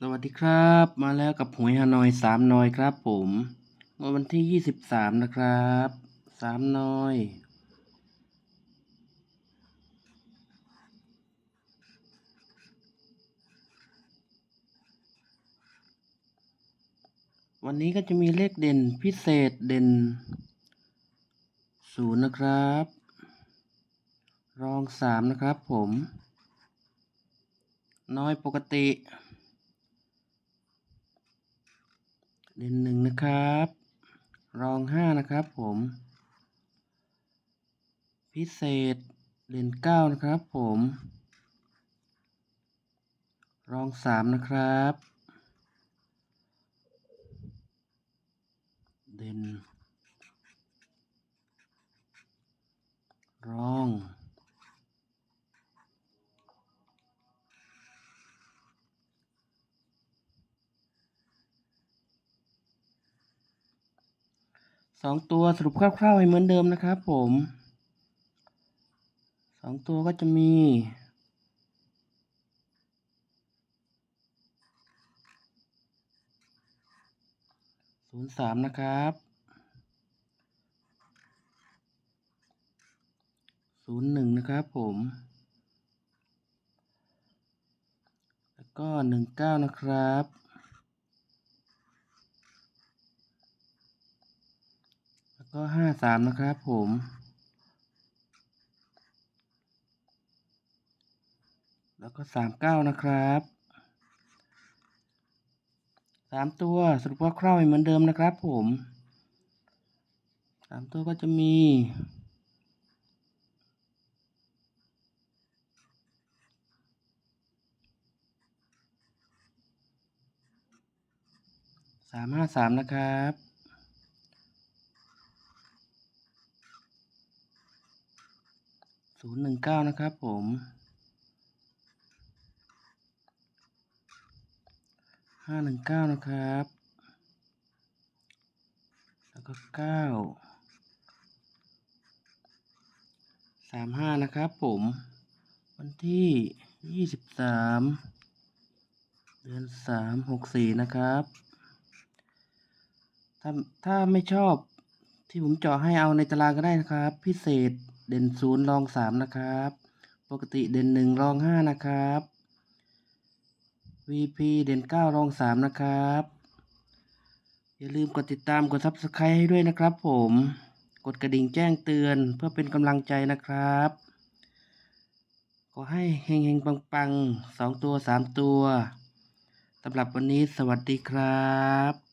สวัสดีครับ มาแล้วกับหวยฮานอยสามนอยครับผมวดวันที่ยี่สิบสามนะครับสามนอยวันนี้ก็จะมีเลขเด่นพิเศษเด่นศูนย์นะครับ รองสามนะครับผม น้อยปกติ เด่นหนึ่งนะครับ รองห้านะครับผม พิเศษเด่นเก้านะครับผม รองสามนะครับ เด่น รอง องตัวสรุปคร่าวๆให้เหมือนเดิมนะครับผมสองตัวก็จะมีศูนย์สามนะครับศูนย์หนึ่งนะครับผม แล้วก็หนึ่งเก้านะครับ แล้ว ก็ห้าสามนะครับผมแล้วก็สามเก้านะครับสามตัวสรุปว่าคร่าวเหมือนเดิมนะครับผมสามตัวก็จะมีสามห้าสามนะครับ ศูนย์หนึ่งเก้านะครับผมห้าหนึ่งเก้านะครับ แล้วก็เก้าสามห้านะครับผม วันที่ยี่สิบสามเดือนสามหกสี่นะครับถ้าถ้าไม่ชอบที่ผมเจาะให้เอาในตารางก็ได้นะครับ พิเศษ เด่นศูนย์รองสามนะครับ ปกติเด่นหนึ่งรองห้านะครับ VP เด่นเก้ารองสามนะครับ อย่าลืมกดติดตามกด Subscribe ให้ด้วยนะครับผม กดกระดิ่งแจ้งเตือนเพื่อเป็นกำลังใจนะครับขอให้เฮงเฮงปังปังๆสองตัวสามตัวสำหรับวันนี้สวัสดีครับ